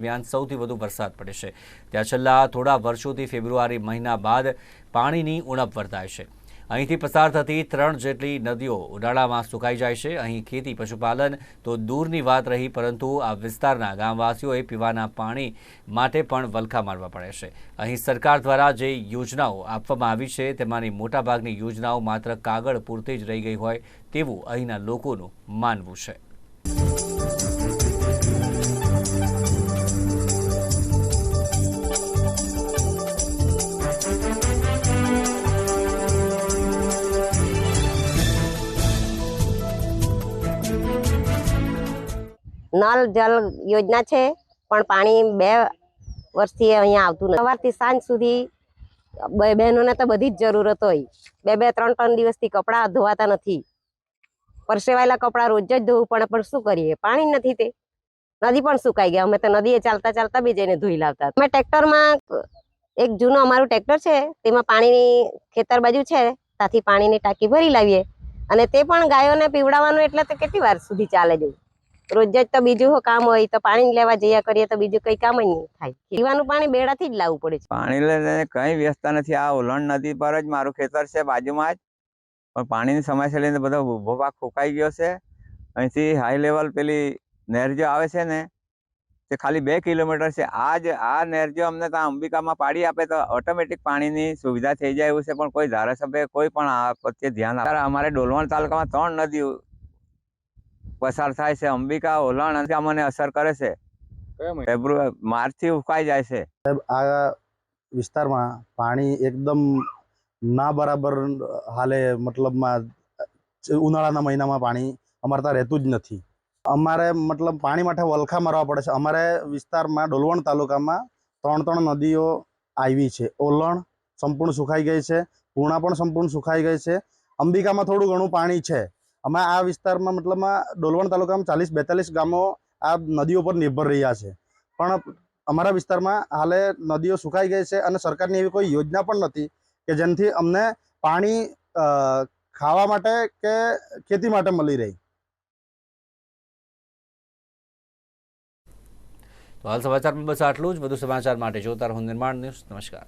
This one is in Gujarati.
દરમિયાન સૌથી વધુ વરસાદ પડે છે. ત્યાં છેલ્લા થોડા વર્ષોથી ફેબ્રુઆરી મહિના બાદ પાણીની ઉણપ વર્તાય છે. અહીંથી પસાર થતી ત્રણ જેટલી નદીઓ ઉનાળામાં સુકાઈ જાય છે. અહીં ખેતી પશુપાલન તો દૂરની વાત રહી, પરંતુ આ વિસ્તારના ગામવાસીઓએ પીવાના પાણી માટે પણ વલખા મારવા પડે છે. અહીં સરકાર દ્વારા જે યોજનાઓ આપવામાં આવી છે, તેમાંની મોટાભાગની યોજનાઓ માત્ર કાગળ પૂરતી જ રહી ગઈ હોય તેવું અહીંના લોકોનું માનવું છે. નલ જલ યોજના છે, પણ પાણી બે વર્ષથી અહીંયા આવતું નથી. સવારથી સાંજ સુધી બહેનોને તો બધી જ જરૂરત હોય. બે બે, ત્રણ ત્રણ દિવસથી કપડાં ધોવાતા નથી. પરસેવાયેલા કપડાં રોજ જ ધોવું પડે, પણ શું કરીએ? પાણી નથી તે. નદી પણ સુકાઈ ગયા. અમે તો નદીએ ચાલતા ચાલતા બી જઈને ધોઈ લાવતા અમે ટ્રેક્ટરમાં એક જૂનું અમારું ટ્રેક્ટર છે, તેમાં પાણીની ખેતર બાજુ છે, ત્યાંથી પાણીની ટાંકી ભરી લાવીએ. અને તે પણ ગાયોને પીવડાવવાનું એટલે તો કેટલી વાર સુધી ચાલે જવું રોજ જ તો બીજું કામ હોય તો પાણી લેવા જયા કરીએ તો બીજું કઈ કામ નહીં થાય. પીવાનું પાણી બેડાથી જ લાવવું પડે છે. પાણી લઈને કઈ વ્યસ્તા નથી. આ ઓલણ નદી પર જ મારું ખેતર છે બાજુમાં જ. પણ પાણીની સમસ્યા લઈને બધો ઊભો પાક ફૂંકાઈ ગયો છે. અહીંથી હાઈ લેવલ પેલી નહેર જો આવે છે ને, તે ખાલી બે કિલોમીટર છે. આ જ, આ નહેર જો અમને ત્યાં અંબિકામાં પાડી આપે તો ઓટોમેટિક પાણીની સુવિધા થઈ જાય એવું છે. પણ કોઈ ધારાસભ્ય કોઈ પણ આ પ્રત્યે ધ્યાન અમારે ડોલવણ તાલુકામાં ત્રણ નદીઓ પસાર થાય છે. અંબિકા ઓલણ મને અમને અસર કરે છે. ફેબ્રુઆરી માર્ચથી ઉકાઈ જાય છે. આ વિસ્તારમાં પાણી એકદમ ના બરાબર હાલે મતલબમાં ઉનાળાના મહિનામાં પાણી અમારે ત્યાં રહેતું જ નથી. અમારે મતલબ પાણી માટે વલખા મારવા પડે છે. અમારે વિસ્તારમાં ડોલવણ તાલુકામાં ત્રણ ત્રણ નદીઓ આવી છે. ઓલણ સંપૂર્ણ સુખાઈ ગઈ છે. પૂર્ણા પણ સંપૂર્ણ સુખાઈ ગઈ છે. અંબિકામાં થોડું ઘણું પાણી છે. અમે આ વિસ્તારમાં મતલબમાં ડોલવણ તાલુકામાં ચાલીસ બેતાલીસ ગામો આ નદીઓ પર નિર્ભર રહ્યા છે. પણ અમારા વિસ્તારમાં હાલે નદીઓ સુકાઈ ગઈ છે અને સરકારની એવી કોઈ યોજના પણ નથી કે જેનાથી અમને પાણી ખાવા માટે કે ખેતી માટે મળી રહે. હાલ સમાચારમાં બસ આટલું જ. વધુ સમાચાર માટે જોતા રહો નિર્માણ ન્યૂઝ. નમસ્કાર.